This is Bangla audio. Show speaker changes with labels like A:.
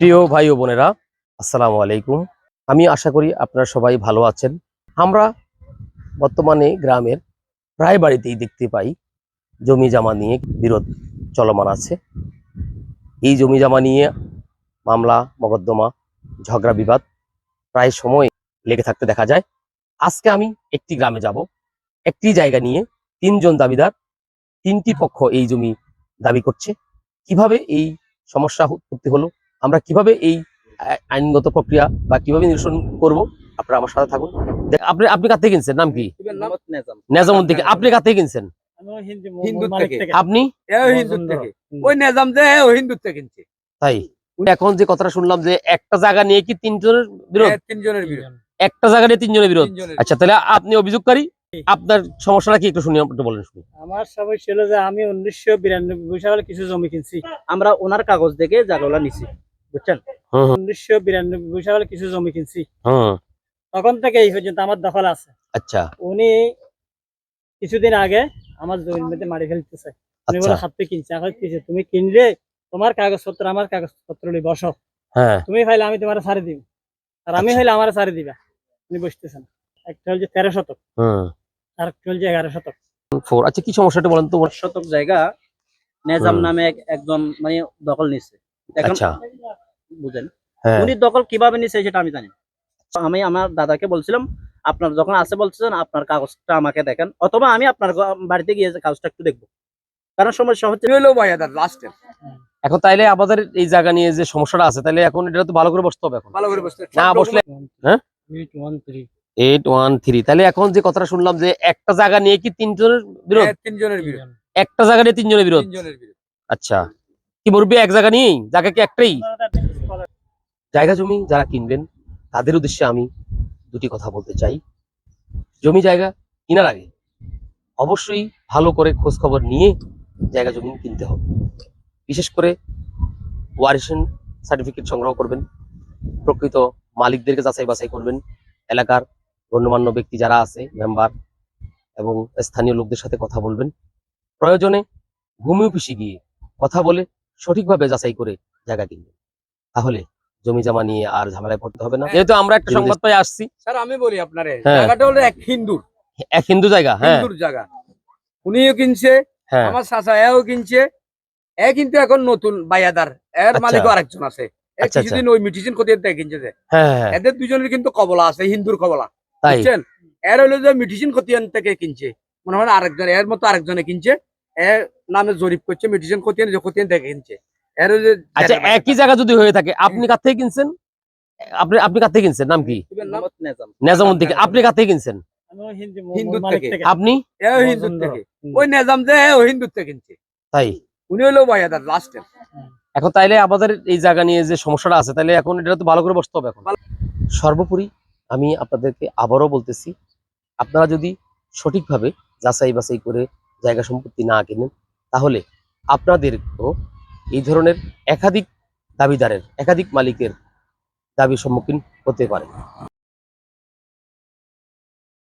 A: প্রিয় ভাই ও বোনেরা, আসসালামু আলাইকুম। আমি আশা করি আপনারা সবাই ভালো আছেন। আমরা বর্তমানে গ্রামের প্রায় বাড়িতেই দেখতে পাই জমি জমা নিয়ে বিরোধ চলমান আছে। এই জমি জমা নিয়ে মামলা, মকদ্দমা, ঝগড়া, বিবাদ প্রায় সময় লেগে থাকতে দেখা যায়। আজকে আমি একটি গ্রামে যাব। একটি জায়গা নিয়ে তিনজন দাবিদার তিনটি পক্ষ এই জমি দাবি করছে। কীভাবে এই সমস্যা উৎপত্তি হলো? আমরা কীভাবে এই আইনগত প্রক্রিয়া বা কীভাবে নিরসন করব? আপনারা আমার সাথে থাকুন। আপনি আপনি থেকে কিনছেন? নাম কি? নেজামুদ্দিন থেকে। আপনি থেকে কিনছেন। আপনি?
B: এও হিন্দুর থেকে। ওই নেজাম যে ও হিন্দুর থেকে কিনছে।
A: তাই? এখন যে কথাটা শুনলাম যে একটা জায়গা নিয়ে কি তিনজনের বিরোধ?
B: তিনজনের বিরোধ।
A: একটা জায়গা নিয়ে তিনজনের বিরোধ? আচ্ছা তাহলে আপনি অভিযোগকারী? আপনার সমস্যাটা কি? একটু শুনি একটু বলেন শুনি।
C: আমার সবাই ছিল যে আমি উনিশশো বিরানব্বই সালে কিছু জমি কিনছি।
B: আমরা ওনার কাগজ দেখে জায়গাগুলো নিছি। বুঝছেন?
A: হুম হুম,
C: উনিশশো বিরানব্বই সালে কিছু জমি কিনছি। তখন থেকে এই পর্যন্ত আমার দখল আছে।
A: আচ্ছা।
C: উনি কিছুদিন আগে আমার জমির মধ্যে মারি ফেলতেছে। উনি
A: আচ্ছা।
C: বলে হাতে কিনছে। এখন কিনছে। তুমি কিনলে তোমার কাগজপত্র আমার কাগজপত্র নিয়ে বসো।
A: হ্যাঁ।
C: তুমি ফাইলে আমি তোমার সারি দিব। আর আমি
A: আচ্ছা।
C: হইলে আমার সারি দিবা। উনি বসতেছেন। একটা হল যে তেরো শতক। আর একটা হল যে এগারো শতক।
A: ফোর। আচ্ছা কি সমস্যাটা বলেন তো?
B: শতক জায়গা নেজাম নামে এক- একজন মানে দখল নিচ্ছে এখন
A: আচ্ছা।
B: বুঝেন।
A: হ্যাঁ।
B: উনি দখল কীভাবে নিছে সেটা আমি জানি। আমি আমার দাদাকে বলছিলাম আপনার যখন আছে বলছেন আপনার কাগজটা আমাকে দেখেন অথবা আমি আপনার বাড়িতে গিয়ে কাগজটা একটু দেখব। কারণ সমস্যা হচ্ছে ভাই দাদা লাস্টে
A: এখন তাইলে আমাদের এই জায়গা নিয়ে যে সমস্যাটা আছে তাহলে এখন এটা তো ভালো করে বসতে হবে এখন।
B: ভালো করে বসতে
A: না বসলে হ্যাঁ?
C: Eight one three
A: eight one three তাহলে এখন যে কথাটা শুনলাম যে একটা জায়গা নিয়ে কি তিনজনের বিরোধ?
B: এ তিনজনের বিরোধ।
A: একটা জায়গা নিয়ে তিনজনের বিরোধ?
B: তিনজনের বিরোধ।
A: আচ্ছা। কি বলবি এক জায়গা নিয়ে জায়গা কি একটাই? জায়গা জমি যারা কিনবেন, তাদের উদ্দেশ্যে আমি দুটি কথা বলতে চাই। জমি জায়গা কেনার আগে অবশ্যই ভালো করে খোঁজ খবর নিয়ে জায়গা জমি কিনতে হবে। বিশেষ করে ওয়ারিশন সার্টিফিকেট সংগ্রহ করবেন, প্রকৃত মালিকদেরকে যাচাই বাছাই করবেন, এলাকার গণ্যমান্য ব্যক্তি যারা আছে মেম্বার এবং স্থানীয় লোকদের সাথে কথা বলবেন। প্রয়োজনে ভূমি অফিসে গিয়ে কথা বলে সঠিকভাবে যাচাই করে জায়গা কিনবেন। তাহলে জমি জমা নিয়ে আর ঝামেলায় পড়তে হবে না। যেহেতু আমরা একটা সংবাদ পাই আসছি।
B: স্যার আমি বলি আপনারে
A: হ্যাঁ।
B: জায়গাটা হলো এক হিন্দুর
A: এক হিন্দু জায়গা হ্যাঁ।
B: হিন্দুর জায়গা। উনিও কিনছে
A: হ্যাঁ।
B: আমার চাচা এও কিনছে। এ কিন্তু এখন নতুন বায়াদার এর
A: আচ্ছা।
B: মালিক আরেকজন আছে।
A: আচ্ছা,
B: কিছুদিন ওই মিটিশন কোথায় কিনছে যে।
A: হ্যাঁ হ্যাঁ,
B: এদের দুজনের কিন্তু কবলা আছে হিন্দুর কবলা। বুঝছেন? এর হলো যে মিটিশন কোতিয়ান থেকে কিনছে। মনে হয় আরেকজন এর মতো আরেকজনে কিনছে। এর নামে জরিপ করছে মিটিশন কোতিয়ান যে কোতিয়ান থেকে কিনছে।
A: আচ্ছা একই জায়গা যদি হয়ে থাকে আপনি কার থেকে কিনছেন? আপনি আপনি কার থেকে কিনছেন? নাম কি?
B: মোহাম্মদ নেজাম।
A: থেকে আপনি কার থেকে কিনছেন?
C: হিন্দি
A: আপনি?
B: ওই নেজাম যে ও হিন্দুর থেকে কিনছে।
A: তাই?
B: উনি হলো বায়াদার লাস্টে
A: এখন তাইলে আমাদের এই জায়গা নিয়ে যে সমস্যাটা আছে তাহলে এখন এটা তো ভালো করে বসতে হবে এখন। সর্বোপরি আমি আপনাদেরকে আবারও বলতেছি আপনারা যদি সঠিকভাবে যাচাই বাছাই করে জায়গা সম্পত্তি না কেনেন তাহলে আপনাদেরও এই ধরনের একাধিক দাবিদারের একাধিক মালিকের দাবির সম্মুখীন হতে পারে।